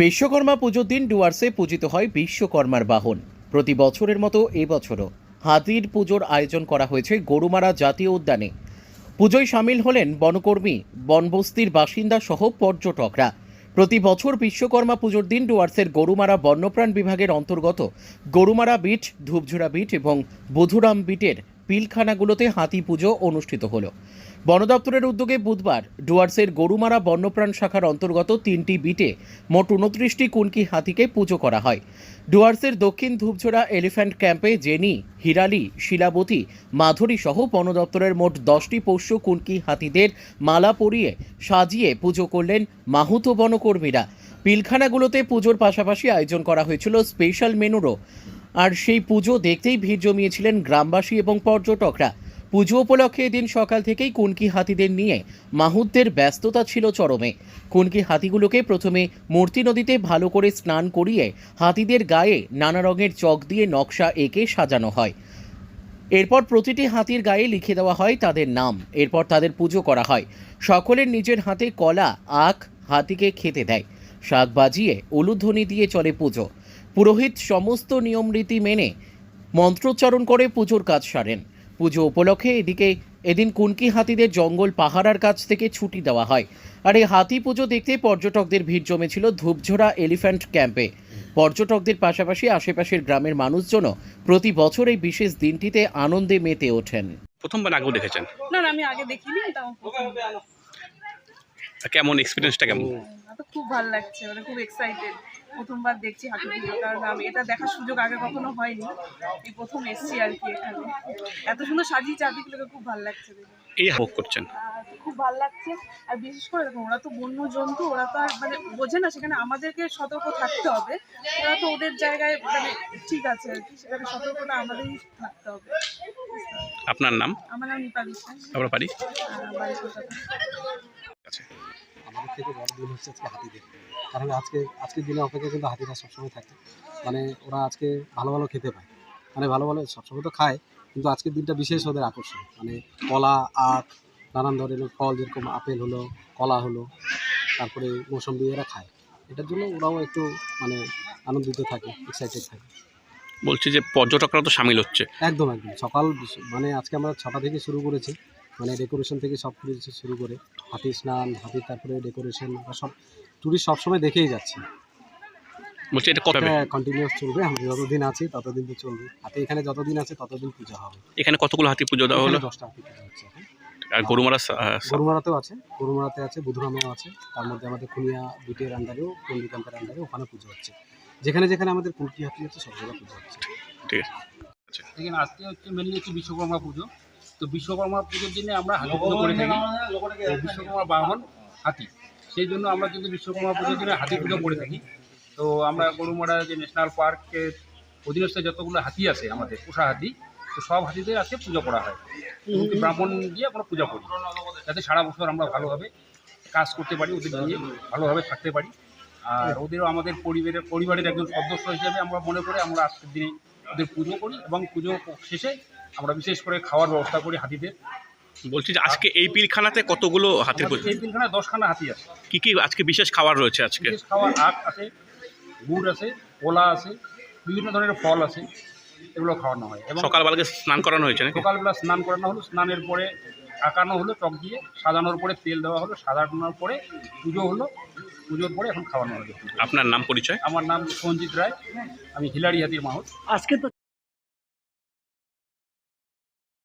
বিশ্বকর্মা পুজোর দিন ডুয়ার্সে পূজিত হয় বিশ্বকর্মার বাহন। প্রতি বছরের মতো এবছরও হাতির পুজোর আয়োজন করা হয়েছে গরুমারা জাতীয় উদ্যানে। পুজোয় সামিল হলেন বনকর্মী, বনবস্তির বাসিন্দা সহ পর্যটকরা। প্রতি বছর বিশ্বকর্মা পুজোর দিন ডুয়ার্সের গরুমারা বন্যপ্রাণ বিভাগের অন্তর্গত গরুমারা বিট, ধূপঝুড়া বিট এবং বুধুরাম বিটের পিলখানাগুলোতে হাতি পুজো অনুষ্ঠিত হলো। বন দপ্তরের উদ্যোগে বুধবার ডুয়ার্সের গরুমারা বন্যপ্রাণ শাখার অন্তর্গত তিনটি বিটে মোট উনত্রিশটি কুনকি হাতিকে পুজো করা হয়। ডুয়ার্সের দক্ষিণ ধূপঝোড়া এলিফ্যান্ট ক্যাম্পে জেনি, হিরালি, শিলাবতী, মাধুরী সহ বন দপ্তরের মোট দশটি পোষ্য কুনকি হাতিদের মালা পরিয়ে সাজিয়ে পুজো করলেন মাহুতো বনকর্মীরা। পিলখানাগুলোতে পুজোর পাশাপাশি আয়োজন করা হয়েছিল স্পেশাল মেনুরও। আর সেই পুজো দেখতেই ভিড় জমিয়েছিলেন গ্রামবাসী এবং পর্যটকরা। পুজো উপলক্ষে এদিন সকাল থেকেই কুনকি হাতিদের নিয়ে মাহুতদের ব্যস্ততা ছিল চরমে। কুনকি হাতিগুলোকে প্রথমে মূর্তি নদীতে ভালো করে স্নান করিয়ে হাতিদের গায়ে নানা রঙের চক দিয়ে নকশা এঁকে সাজানো হয়। এরপর প্রতিটি হাতির গায়ে লিখে দেওয়া হয় তাদের নাম। এরপর তাদের পুজো করা হয়। সকলের নিজের হাতে কলা, আখ হাতিকে খেতে দেয়। শাক বাজিয়ে উলুধ্বনি দিয়ে চলে পুজো। পুরোহিত সমস্ত নিয়ম রীতি মেনে মন্ত্রোচ্চারণ করে পুজোর কাজ সারেন। পুজো উপলক্ষে এদিকে এদিন কুনকি হাতিদের জঙ্গল পাহারার কাছ থেকে ছুটি দেওয়া হয়। আর এই হাতি পুজো দেখতে পর্যটকদের ভিড় জমেছিল ধূপঝোড়া এলিফ্যান্ট ক্যাম্পে। পর্যটকদের পাশাপাশি আশেপাশের গ্রামের মানুষজনও প্রতি বছর এই বিশেষ দিনটিতে আনন্দে মেতে ওঠেন। প্রথমবার আগেও দেখেছেন? না না আমি আগে দেখিনি কেমন এক্সপিরিয়েন্সটা কেমন? তো খুব ভালো লাগছে মানে খুব এক্সাইটেড প্রথমবার দেখছি পুজো কারণ আমি এটা দেখার সুযোগ আগে কখনো হয়নি। এই প্রথম এসছি আর কি এখানে। এত সুন্দর সাজিয়ে চারদিকগুলোকে খুব ভালো লাগছে এই ভোগ করছেন? আর খুব ভালো লাগছে। আর বিশেষ করে দেখুন ওরা তো বন্য জন্তু ওরা তো আর মানে বোঝে না সেখানে আমাদেরকে সতর্ক থাকতে হবে। ওরা তো ওদের জায়গায় মানে ঠিক আছে আর কি সেখানে সতর্কতা আমাদেরই থাকতে হবে। আপনার নাম? আমার নাম নিপা বিশ্বাস আপনার বাড়ি? বাড়ি কলকাতা। আছে আমাদের থেকে বড় দিন হচ্ছে আজকে হাতিদের। কারণ আজকে আজকের দিনে অপেক্ষা কিন্তু হাতিরা সবসময় থাকে। মানে ওরা আজকে ভালো ভালো খেতে পায়। মানে ভালো ভালো সবসময় তো খায় কিন্তু আজকের দিনটা বিশেষ ওদের আকর্ষণ। মানে কলা আখ নানান ধরনের ফল যেরকম আপেল হলো কলা হলো তারপরে মৌসম্বি এরা খায়। এটার জন্য ওরাও একটু মানে আনন্দিত থাকে এক্সাইটেড থাকে। বলছি যে পর্যটকরা তো সামিল হচ্ছে। একদম একদম। সকাল মানে আজকে আমরা ছটা থেকে শুরু করেছি। মানে ডেকোরেশন থেকে সব কিছু শুরু করে। হাতি স্নান হাতি তারপরে ডেকোরেশন সব টুরিস্ট সবসময় দেখেই যাচ্ছে। বলছি এটা কত কন্টিনিউয়াস চলবে আমরা যতদিন আছি ততদিন তো চলবে। হাতে এখানে যতদিন আছে ততদিন পূজা হবে। এখানে কতগুলো হাতি পুজো দেওয়া হলো? দশটা হাতি পূজা হচ্ছে আর গরুমারা গরুমারাতেও আছে গরুমারাতে আছে বুধুরামেও আছে। তার মধ্যে আমাদের খুনিয়া বিটের আন্ডারেও আন্ডারে ওখানে পুজো হচ্ছে। যেখানে যেখানে আমাদের কুলকি হাতি আছে সব জায়গায় পুজো হচ্ছে। ঠিক আছে। আজকে হচ্ছে মেনলি হচ্ছে বিশ্বকর্মা পুজো। তো বিশ্বকর্মা পুজোর জন্য আমরা হাতি পুজো করে থাকি। বিশ্বকর্মা বাহন হাতি সেই জন্য আমরা কিন্তু বিশ্বকর্মা পুজোর জন্য হাতি পুজো করে থাকি। তো আমরা গরুমারা যে ন্যাশনাল পার্কের অধীনস্থ যতগুলো হাতি আছে আমাদের পোষা হাতি তো সব হাতিদের আজকে পুজো করা হয়। ব্রাহ্মণ দিয়ে আমরা পূজা করি। যাতে সারা বছর আমরা ভালোভাবে কাজ করতে পারি ওদের নিয়ে ভালোভাবে থাকতে পারি। আর ওদেরও আমাদের পরিবারের পরিবারের একজন সদস্য হিসেবে আমরা মনে করে আমরা আজকের দিনে ওদের পুজো করি এবং পুজো শেষে আমরা বিশেষ করে খাওয়ার ব্যবস্থা করি হাতিদের। বলছি যে আজকে এই পিলখানাতে কতগুলো হাতির এই পিলখানা দশখানা হাতি আছে। কি কি আজকে বিশেষ খাবার রয়েছে আজকে? বিশেষ খাওয়ার আখ আছে গুড় আছে কলা আছে বিভিন্ন ধরনের ফল আছে এগুলো খাওয়ানো হয়। এবং সকালবেলাকে স্নান করানো হয়েছে নাকি? সকালবেলা স্নান করানো হলো স্নানের পরে আঁকানো হলো টক দিয়ে সাজানোর পরে তেল দেওয়া হলো সাজানোর পরে পুজো হলো পুজোর পরে এখন খাওয়ানো হলো আপনার নাম পরিচয়? আমার নাম সঞ্জিত রায় আমি হিলারি হাতির মাহুত আজকে তো